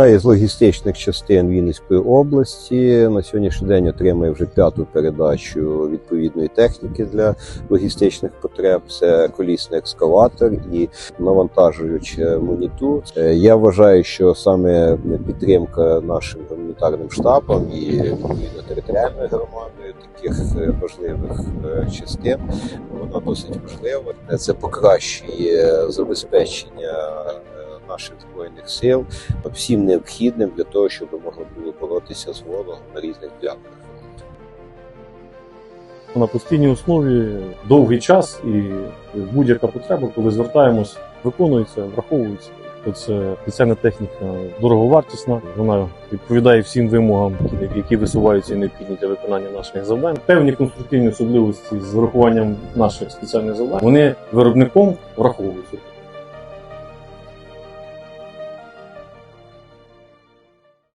З логістичних частин Вінницької області на сьогоднішній день отримує вже п'яту передачу відповідної техніки для логістичних потреб. Це колісний екскаватор і навантажуюча моніту. Е, Я вважаю, що саме підтримка нашим гуманітарним штабам і відповідно територіальною громадою таких е, важливих е, частин вона досить важлива. Це покращує забезпечення наших збройних сил всім необхідним для того, щоб можна було боротися з ворогом на різних ділянках. на постійній основі довгий час і будь-яка потреба, коли звертаємось, виконується, враховується. Це спеціальна техніка дороговартісна. Вона відповідає всім вимогам, які висуваються і необхідні для виконання наших завдань. Певні конструктивні особливості з врахуванням наших спеціальних завдань вони виробником враховуються.